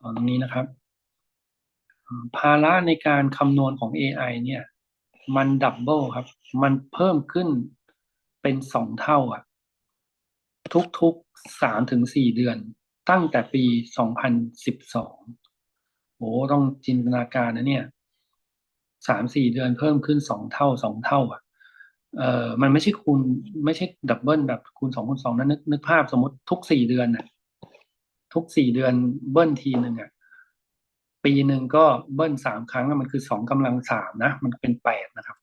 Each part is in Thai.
ตรงนี้นะครับ ภาระในการคำนวณของ AI เนี่ย มันดับเบิลครับ มันเพิ่มขึ้นเป็นสองเท่าอะทุกๆสามถึงสี่เดือน ตั้งแต่ปีสองพันสิบสองโอ้ต้องจินตนาการนะเนี่ยสามสี่เดือนเพิ่มขึ้นสองเท่าสองเท่า อะ เอ่อมันไม่ใช่คูณไม่ใช่ดับเบิลแบบคูณสองคูณสองนะนึกนึกภาพสมมติทุกสี่เดือนน่ะ ทุกสี่เดือนเบิ้ลทีหนึ่งอะปีหนึ่งก็เบิ้ลสามครั้งมันคือสองกำลังสามนะ มันเป็นแปดนะครับ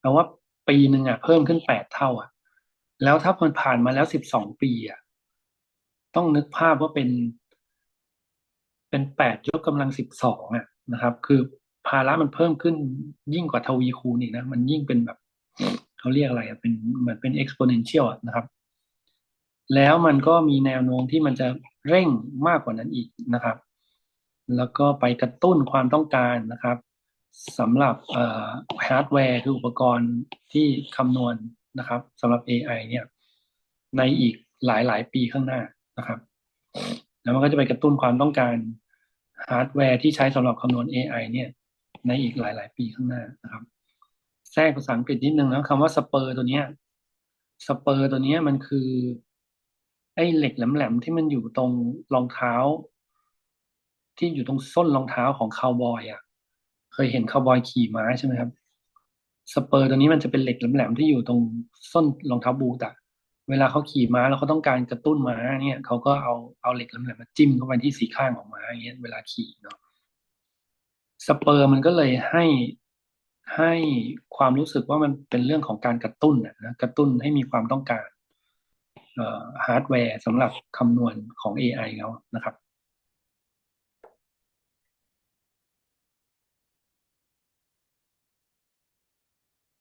แปลว่าปีหนึ่งอะเพิ่มขึ้นแปดเท่าอะ แล้วถ้ามันผ่านมาแล้วสิบสองปีอะต้องนึกภาพว่าเป็น เป็นแปดยกกำลังสิบสองอะนะครับ คือภาระมันเพิ่มขึ้นยิ่งกว่าทวีคูณอีกนะ มันยิ่งเป็นแบบ เขาเรียกอะไรอะเป็นเหมือนเป็น exponential อะนะครับ แล้วมันก็มีแนวโน้มที่มันจะเร่งมากกว่านั้นอีกนะครับ แล้วก็ไปกระตุ้นความต้องการนะครับสำหรับฮาร์ดแวร์คืออุปกรณ์ที่คำนวณนะครับสำหรับ AI เนี่ยในอีกหลายหลายปีข้างหน้านะครับ แล้วมันก็จะไปกระตุ้นความต้องการฮาร์ดแวร์ที่ใช้สำหรับคำนวณ AI เนี่ย ในอีกหลายหลายปีข้างหน้านะครับ แทรกภาษาอังกฤษนิดนึงนะคำว่าสเปอร์ตัวเนี้ยสเปอร์ตัวเนี้ยมันคือ ไอ้เหล็กแหลมๆที่มันอยู่ตรงรองเท้า ที่อยู่ตรงส้นรองเท้าของคาวบอยอะ เคยเห็นคาวบอยขี่ม้าใช่ไหมครับ สเปอร์ตัวนี้มันจะเป็นเหล็กแหลมๆที่อยู่ตรงส้นรองเท้าบูทอะเวลาเขาขี่ม้าแล้วเขาต้องการกระตุ้นม้าเนี่ยเขาก็เอาเอาเหล็กแหลมๆมาจิ้มเข้าไปที่สีข้างของม้าอย่างเงี้ยเวลาขี่เนาะสเปอร์มันก็เลยให้ให้ความรู้สึกว่ามันเป็นเรื่องของการกระตุ้นนะกระตุ้นให้มีความต้องการ ฮาร์ดแวร์สำหรับคำนวณของ AI เขานะครับ